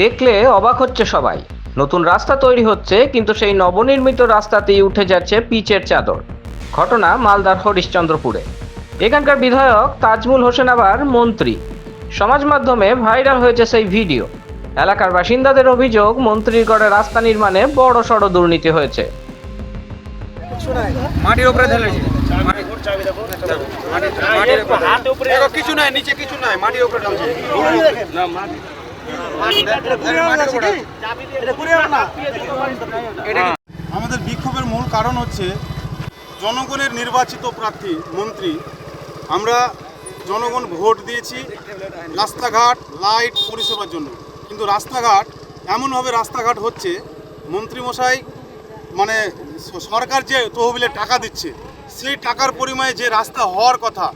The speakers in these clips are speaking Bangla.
দেখলে অবাক হচ্ছে সবাই। নতুন রাস্তা তৈরি হচ্ছে কিন্তু সেই নবনির্মিত রাস্তাতেই উঠে যাচ্ছে পিচের চাদর। ঘটনা মালদার হরিশ্চন্দ্রপুরে। এখানকার বিধায়ক তাজমুল হোসেন আবার মন্ত্রী। সমাজ মাধ্যমে ভাইরাল হয়েছে সেই ভিডিও। এলাকার বাসিন্দাদের অভিযোগ মন্ত্রীর গড়ে রাস্তা নির্মাণে বড় সড় দুর্নীতি হয়েছে। মাটির উপরে ঢেলেছে মাটির উপরে দেখো, কিছু নাই নিচে কিছু নাই মাটির উপরে ঢালছে। না মাটি। আমাদের বিক্ষোভের মূল কারণ হচ্ছে জনগণের নির্বাচিত প্রার্থী, মন্ত্রী। আমরা জনগণ ভোট দিয়েছি রাস্তাঘাট, লাইট পরিষেবার জন্য। কিন্তু রাস্তাঘাট, এমনভাবে রাস্তাঘাট হচ্ছে, মন্ত্রীমশাই মানে সরকার যে তহবিলে টাকা দিচ্ছে, সেই টাকার পরিমাণে যে রাস্তা হওয়ার কথা,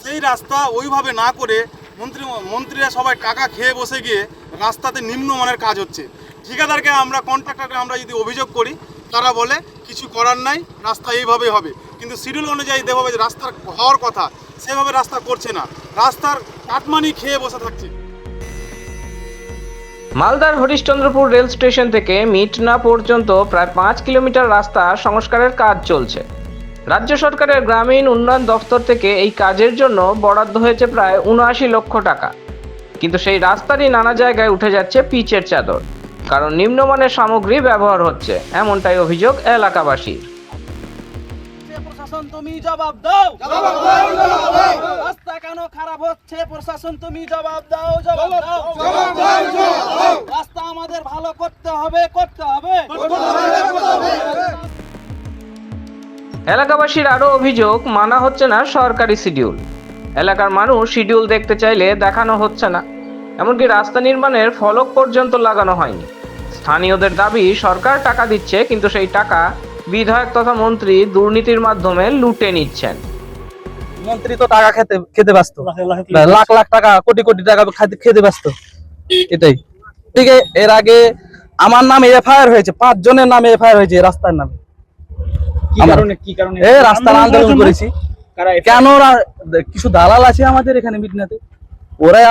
সেই রাস্তা ওইভাবে না করে মন্ত্রী মন্ত্রীরা সবাই টাকা খেয়ে বসে গিয়ে রাস্তাতে নিম্নমানের কাজ হচ্ছে। ঠিকাদারকে আমরা কন্ট্রাক্টরকে আমরা যদি অভিযোগ করি, তারা বলে কিছু করার নাই, রাস্তা এইভাবেই হবে। কিন্তু শিডিউল অনুযায়ী যেভাবে রাস্তার হওয়ার কথা, সেভাবে রাস্তা করছে না। রাস্তার কাটমানি খেয়ে বসে থাকছে। মালদার হরিশ্চন্দ্রপুর রেল স্টেশন থেকে মিটনা পর্যন্ত প্রায় পাঁচ কিলোমিটার রাস্তা সংস্কারের কাজ চলছে। রাজ্য সরকারের গ্রামীণ উন্নয়ন দফতর থেকে এই কাজের জন্য বরাদ্দ হয়েছে প্রায় উনআশি লক্ষ টাকা। কিন্তু সেই রাস্তারই নানা জায়গায় উঠে যাচ্ছে পিচের চাদর। কারণ নিম্নমানের সামগ্রী ব্যবহার হচ্ছে এমনটাই অভিযোগ এলাকাবাসীর। প্রশাসন তুমি জবাব দাও। রাস্তা কেন খারাপ হচ্ছে? প্রশাসন তুমি জবাব দাও জবাব দাও। এলাকাবাসীর আরও অভিযোগ মানা হচ্ছে না সরকারি শিডিউল। এলাকার মানুষ শিডিউল দেখতে চাইলে দেখানো হচ্ছে না। এমনকি রাস্তা নির্মাণের ফলক পর্যন্ত লাগানো হয়নি। স্থানীয়দের দাবি সরকার টাকা দিচ্ছে কিন্তু সেই টাকা বিধায়ক তথা মন্ত্রী দুর্নীতির মাধ্যমে লুটে নিচ্ছেন। মন্ত্রী তো টাকা খেতে খেতে ব্যস্ত। লাখ লাখ টাকা কোটি কোটি টাকা খাতে- খেতে ব্যস্ত। এটাই। ঠিক আছে এর আগে আমার নামে এফআইআর হয়েছে পাঁচ জনের নামে এফআইআর হয়েছে রাস্তার নামে কি আমার- কারণে কি কারণে এই রাস্তার আন্দোলন করেছি। কেন কিছু দালাল আছে আমাদের এখানে মিটনাতে? ওরাই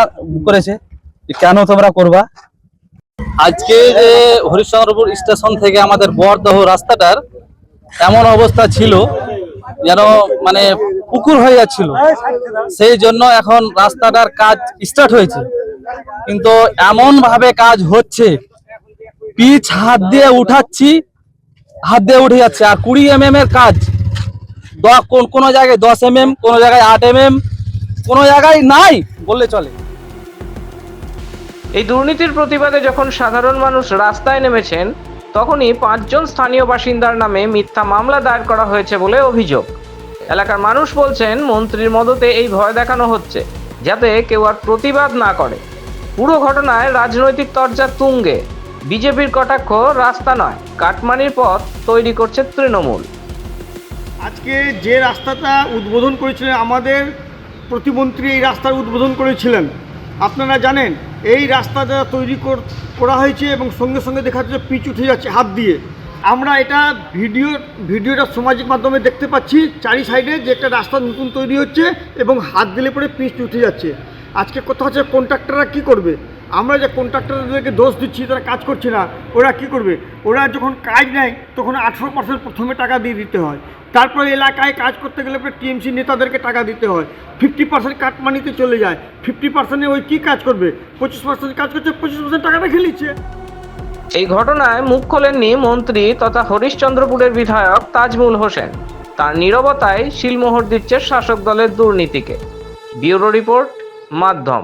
করেছে যে কেন তোমরা করবা? আজকে যে হরিশ্চন্দ্রপুর স্টেশন থেকে আমাদের বরদহ রাস্তাটার এমন অবস্থা ছিল যেন মানে পুকুর হয়ে যাচ্ছিল সেই জন্য এখন রাস্তাটার কাজ স্টার্ট হয়েছে। কিন্তু এমন ভাবে কাজ হচ্ছে পিচ হাত দিয়ে উঠাচ্ছি হাত দিয়ে উঠে যাচ্ছে। আর কুড়ি এম এর কাজ। কোন কোন জায়গায় দশ এম এম কোন জায়গায় আট এম এম কোন জায়গায় নাই বললে চলে। এই দুর্নীতির প্রতিবাদে যখন সাধারণ মানুষ রাস্তায় নেমেছেন, তখনই পাঁচজন স্থানীয় বাসিন্দার নামে মিথ্যা মামলা দায়ের করা হয়েছে বলে অভিযোগ। এলাকার মানুষ বলছেন, মন্ত্রীর মদতে এই ভয় দেখানো হচ্ছে, যাতে কেউ আর প্রতিবাদ না করে। পুরো ঘটনায় রাজনৈতিক তরজা তুঙ্গে। বিজেপির কটাক্ষ রাস্তা নয়, কাটমানির পথ তৈরি করছে তৃণমূল। আজকে যে রাস্তাটা উদ্বোধন করেছিলেন, আমাদের প্রতিমন্ত্রী এই রাস্তার উদ্বোধন করেছিলেন। আপনারা জানেন, এই রাস্তাটা তৈরি কর- হয়েছে এবং সঙ্গে সঙ্গে দেখা যাচ্ছে পিচ উঠে যাচ্ছে হাত দিয়ে। আমরা এটা ভিডিও, ভিডিওটা সামাজিক মাধ্যমে দেখতে পাচ্ছি, চারি সাইডে যে একটা রাস্তা নতুন তৈরি হচ্ছে এবং হাত দিলে পরে পিচ উঠে যাচ্ছে। আজকে কোথাও হচ্ছে, কন্ট্রাক্টররা কী করবে? আমরা যে কন্ট্রাক্টরদেরকে দোষ দিচ্ছি, তারা কাজ করছে না, ওরা কি করবে? ওরা যখন কাজ নেয়, তখন আঠেরো পার্সেন্ট প্রথমে টাকা দিয়ে দিতে হয়। তারপরে এলাকায় কাজ করতে গেলে টিএমসি নেতাদেরকে টাকা দিতে হয়। ফিফটি পার্সেন্ট কাটমানিতে চলে যায়। ফিফটি পার্সেন্টে ওই কী কাজ করবে? পঁচিশ পার্সেন্ট কাজ করছে, পঁচিশ পার্সেন্ট টাকাটা খেয়ে নিচ্ছে। এই ঘটনায় মুখ খোলেননি মন্ত্রী তথা হরিশ্চন্দ্রপুরের বিধায়ক তাজমুল হোসেন। তার নীরবতায় শিলমোহর দিচ্ছে শাসক দলের দুর্নীতিকে। ব্যুরো রিপোর্ট, মাধ্যম।